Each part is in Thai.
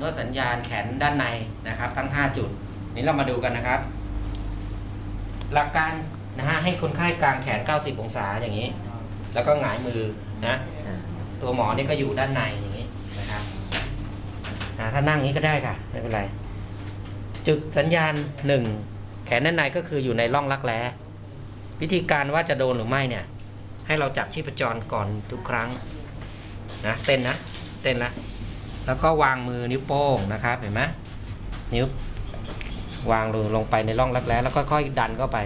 นวดสัญญาณแขนด้านในนะครับ ทั้ง 5 จุด นี้เรามาดูกันนะครับ หลักการนะฮะให้คนไข้กางแขน 90 องศาอย่างนี้ แล้วก็หงายมือนะ ตัวหมอนี่ก็อยู่ด้านในอย่างนี้นะครับถ้านั่งนี้ก็ได้ค่ะ ไม่เป็นไร จุดสัญญาณหนึ่งแขนด้านในก็คืออยู่ในร่องรักแร้วิธีการว่าจะโดนหรือไม่เนี่ย ให้เราจับชีพจรก่อนทุกครั้งนะเต้นนะเต้นละ แล้วก็วางมือนิ้วโป้งนะครับเห็นไหมนิ้ววางลงลงไปในร่องรักแร้แล้วก็ค่อยดันเข้าไป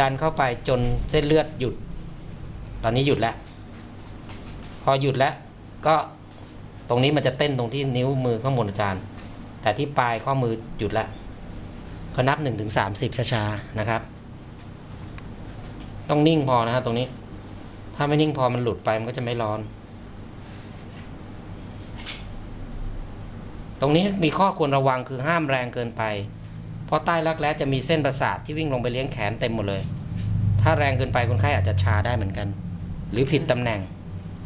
ดันเข้าไปจนเส้นเลือดหยุด ตอนนี้หยุดแล้ว พอหยุดแล้ว ก็ตรงนี้มันจะเต้นตรงที่นิ้วมือข้างบนอาจารย์ แต่ที่ปลายข้อมือหยุดแล้วเขานับหนึ่งถึงสามสิบช้าๆนะครับ ต้องนิ่งพอนะฮะตรงนี้ ถ้าไม่นิ่งพอมันหลุดไปมันก็จะไม่ร้อน ตรงนี้มีข้อควรระวังคือห้ามแรงเกินไป เพราะใต้รักแร้จะมีเส้นประสาทที่วิ่งลงไปเลี้ยงแขนเต็มหมดเลย ถ้าแรงเกินไปคนไข้อาจจะชาได้เหมือนกัน หรือผิดตำแหน่ง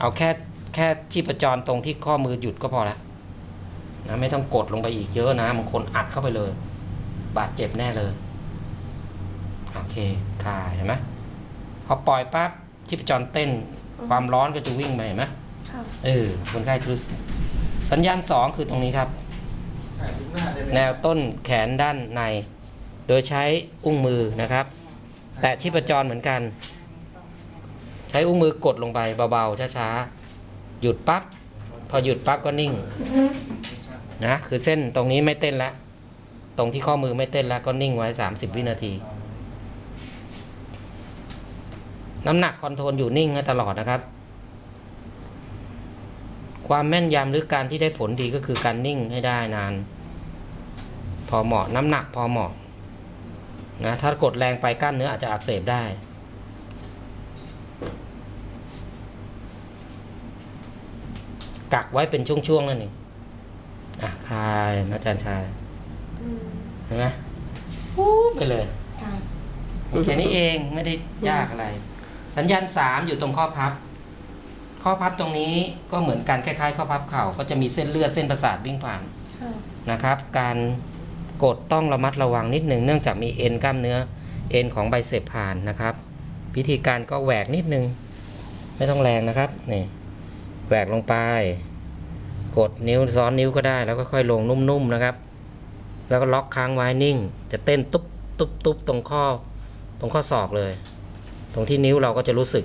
เอาแค่แค่ชีพจรตรงที่ข้อมือหยุดก็พอละนะไม่ต้องกดลงไปอีกเยอะนะบางคนอัดเข้าไปเลย บาดเจ็บแน่เลยโอเคคลายเห็นไหมพอปล่อยปั๊บชีพจรเต้นความร้อนก็จะวิ่งไปเห็นไหมค่ะเออคนไข้จะรู้สึกสัญญาณสองคือตรงนี้ครับ แนวต้นแขนด้านใน โดยใช้อุ้งมือนะครับ แตะชีพจรเหมือนกัน ใช้อุ้งมือกดลงไปเบาๆช้าๆหยุดปั๊บพอหยุดปั๊บก็นิ่งนะคือเส้นตรงนี้ไม่เต้นละตรงที่ข้อมือไม่เต้นแล้วก็นิ่งไว้ 30 วินาที น้ำหนักคอนโทรลอยู่นิ่งให้ตลอดนะครับ ความแม่นยำหรือการที่ได้ผลดีก็คือการนิ่งให้ได้นานพ อเหมาะ น้ำหนักพอเหมาะนะถ้ากดแรงไปกล้ามเนื้ออาจจะอักเสบได้ กักไว้เป็นช่วงๆนั่นเองอะคลายอาจารย์ชายอืมเห็นไหมวูบไปเลยค่ะแค่นี้เองไม่ได้ยากอะไร สัญญาณสามอยู่ตรงข้อพับ ข้อพับตรงนี้ก็เหมือนกันคล้ายๆ ข้อพับเข่าก็จะมีเส้นเลือดเส้นประสาทวิ่งผ่านค่ะนะครับ การ กดต้องระมัดระวังนิดหนึ่งเนื่องจากมีเอ็นกล้ามเนื้อเอ็นของไบเซปผ่านนะครับวิธีการก็แหวกนิดนึง ไม่ต้องแรงนะครับนี่แหวกลงไป กดนิ้วซ้อนนิ้วก็ได้ แล้วก็ค่อยลงนุ่มๆนะครับ แล้วก็ล็อกค้างไว้นิ่ง จะเต้นตุ๊บตุ๊บตุ๊บตรงข้อตรงข้อศอกเลย ตรงที่นิ้วเราก็จะรู้สึก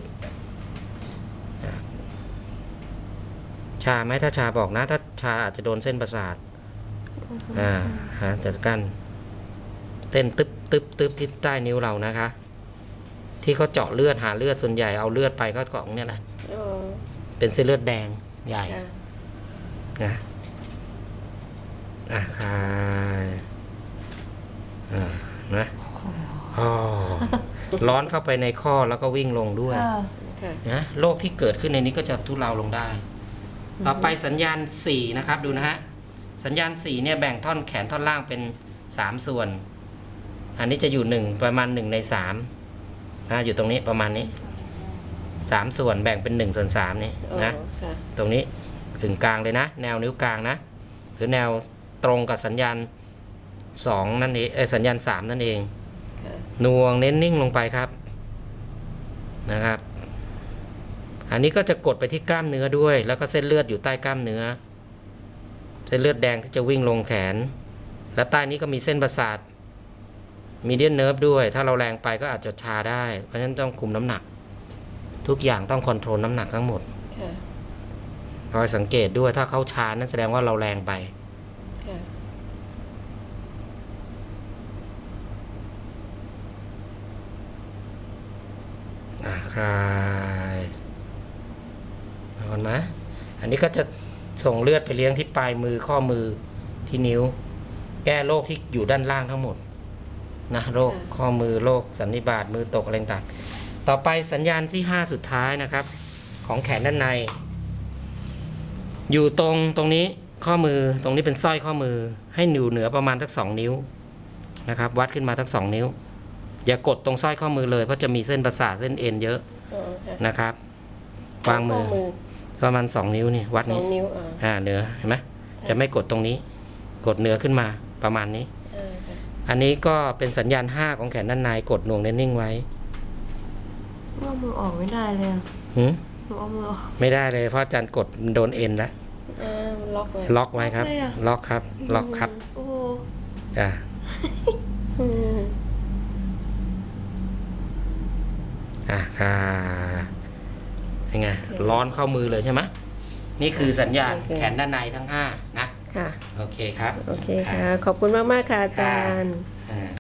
ชาไหมถ้าชาบอกนะ ถ้าชาอาจจะโดนเส้นประสาท อ่าฮะจัดกันเต้นตึ๊บตึ๊บตึ๊บที่ใต้นิ้วเรานะคะ ที่เขาเจาะเลือดหาเลือดส่วนใหญ่เอาเลือดไปก็เกาะตรงเนี่ยแหละเออเป็นเส้นเลือดแดงใหญ่ค่ะนะอะคลายอ่านะอ๋อร้อนเข้าไปในข้อแล้วก็วิ่งลงด้วยค่ะค่ะนะโรคที่เกิดขึ้นในนี้ก็จะทุเลาลงได้ ต่อไปสัญญาณ 4 นะครับดูนะฮะ สัญญาณ4เนี่ยแบ่งท่อนแขนท่อนล่างเป็น 3 ส่วน อันนี้จะอยู่ 1 ประมาณ 1 ใน3นะอยู่ตรงนี้ประมาณนี้ 3 ส่วนแบ่งเป็น 1 ส่วน3นี่อ๋อนะค่ะตรงนี้ถึงกลางเลยนะ แนวนิ้วกลางนะ หรือแนวตรงกับสัญญาณ 2 นั่นเองเอยสัญญาณ 3 นั่นเองค่ะหน่วงเน้นนิ่งลงไปครับนะครับ อันนี้ก็จะกดไปที่กล้ามเนื้อด้วย แล้วก็เส้นเลือดอยู่ใต้กล้ามเนื้อ เส้นเลือดแดงที่จะวิ่งลงแขน และใต้นี้ก็มีเส้นประสาทมีเดียนเนิร์ฟด้วย ถ้าเราแรงไปก็อาจจะชาได้ เพราะฉะนั้นต้องคุมน้ำหนัก ทุกอย่างต้องคอนโทรลน้ำหนักทั้งหมดคอยสังเกตด้วยถ้าเขาชานั่นแสดงว่าเราแรงไปค่ะอะคลายนอนไหมอันนี้ก็จะ ส่งเลือดไปเลี้ยงที่ปลายมือข้อมือที่นิ้ว แก้โรคที่อยู่ด้านล่างทั้งหมดนะโรคข้อมือโรคสันนิบาตมือตกอะไรต่างๆต่อไปสัญญาณที่ 5 สุดท้ายนะครับ ของแขนด้านใน อยู่ตรงตรงนี้ข้อมือตรงนี้เป็นสร้อยข้อมือ ให้อยู่เหนือประมาณทักสองนิ้วนะครับ วัดขึ้นมาทักสองนิ้ว อย่ากดตรงสร้อยข้อมือเลยเพราะจะมีเส้นประสาทเส้นเอ็นเยอะอ๋อค่ะนะครับวางมือข้อมือ ประมาณ2นิ้วนี่วัดสอนี้งนิ้วอ่าอ่าเหนือเห็นไหมจะไม่กดตรงนี้ กดเหนือขึ้นมาประมาณนี้ อ่าค่ะอันนี้ก็เป็นสัญญาณ 5 ของแขนด้านในกดหน่วงนิ่งๆไว้ว่ามือออกไม่ได้เลยอะหืมหนูเอามือออก ไม่ได้เลยเพราะอาจารย์กดโดนเอ็นแล้วอ่าล็อกไว้ล็อกไว้ครับเลยอะ ล็อกครับ ล็อกครับโอ้โหอ่าอืมอะค่ะ ยังไง ร้อนเข้ามือเลยใช่ไหมนี่คือสัญญาณแขนด้านในทั้ง5นะ ค่ะ โอเคครับ โอเคค่ะ ขอบคุณมาก ๆ ค่ะอาจารย์ อ่า